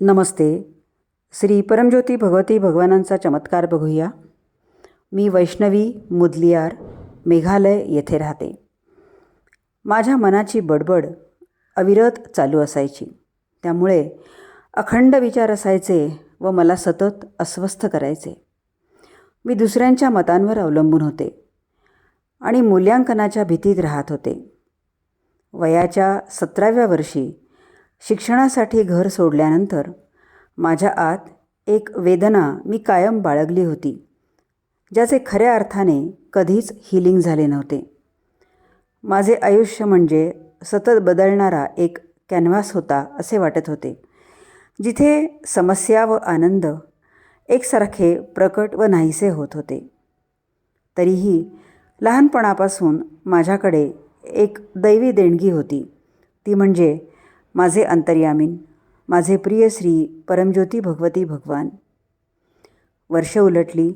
नमस्ते. श्री परमज्योती भगवती भगवानांचा चमत्कार बघूया. मी वैष्णवी मुदलियार मेघालय येथे राहते. माझ्या मनाची बडबड अविरत चालू असायची. त्यामुळे अखंड विचार असायचे व मला सतत अस्वस्थ करायचे. मी दुसऱ्यांच्या मतांवर अवलंबून होते आणि मूल्यांकनाच्या भीतीत राहत होते. वयाच्या सतराव्या वर्षी शिक्षणासाठी घर सोडल्यानंतर माझ्या आत एक वेदना मी कायम बाळगली होती ज्याचे खऱ्या अर्थाने कधीच हिलिंग झाले नव्हते. माझे आयुष्य म्हणजे सतत बदलणारा एक कॅनव्हास होता असे वाटत होते जिथे समस्या व आनंद एकसारखे प्रकट व नाहीसे होत होते. तरीही लहानपणापासून माझ्याकडे एक दैवी देणगी होती ती म्हणजे माझे अंतर्यामीन माझे प्रिय श्री परमज्योती भगवती भगवान. वर्ष उलटली.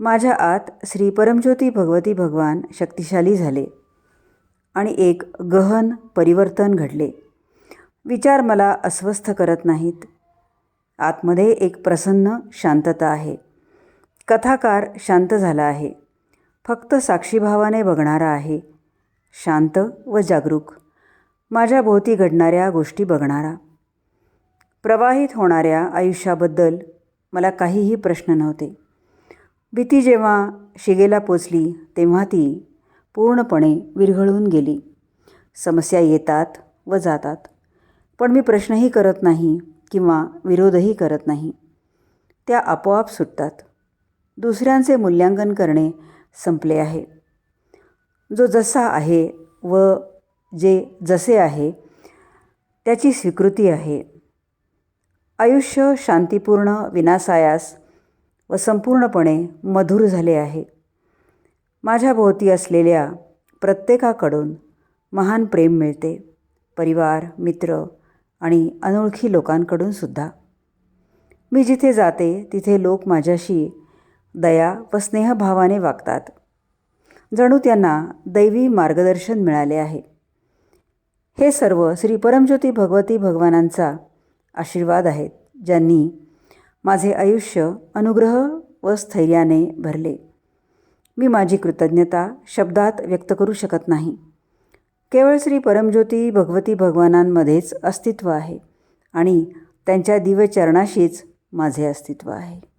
माझ्या आत श्री परमज्योती भगवती भगवान शक्तिशाली झाले आणि एक गहन परिवर्तन घडले. विचार मला अस्वस्थ करत नाहीत. आतमध्ये एक प्रसन्न शांतता आहे. कथाकार शांत झाला आहे. फक्त साक्षीभावाने बघणारा आहे. शांत व जागरूक. माझ्या भोवती घडणाऱ्या गोष्टी बघणारा. प्रवाहित होणाऱ्या आयुष्याबद्दल मला काहीही प्रश्न नव्हते. भीती जेव्हा शिगेला पोचली तेव्हा ती पूर्णपणे विरघळून गेली. समस्या येतात व जातात. पण मी प्रश्नही करत नाही किंवा विरोधही करत नाही. त्या आपोआप सुटतात. दुसऱ्यांचे मूल्यांकन करणे संपले आहे. जो जसा आहे व जे जसे आहे त्याची स्वीकृती आहे. आयुष्य शांतीपूर्ण विनासायास व संपूर्णपणे मधुर झाले आहे. माझ्या भोवती असलेल्या प्रत्येकाकडून महान प्रेम मिळते. परिवार मित्र आणि अनोळखी लोकांकडून सुद्धा. मी जिथे जाते तिथे लोक माझ्याशी दया व स्नेहभावाने वागतात. जणू त्यांना दैवी मार्गदर्शन मिळाले आहे. हे सर्व श्री परमज्योती भगवती भगवानांचा आशीर्वाद आहेत ज्यांनी माझे आयुष्य अनुग्रह व स्थैर्याने भरले. मी माझी कृतज्ञता शब्दात व्यक्त करू शकत नाही. केवळ श्री परमज्योती भगवती भगवानांमध्येच अस्तित्व आहे आणि त्यांच्या दिव्यचरणाशीच माझे अस्तित्व आहे.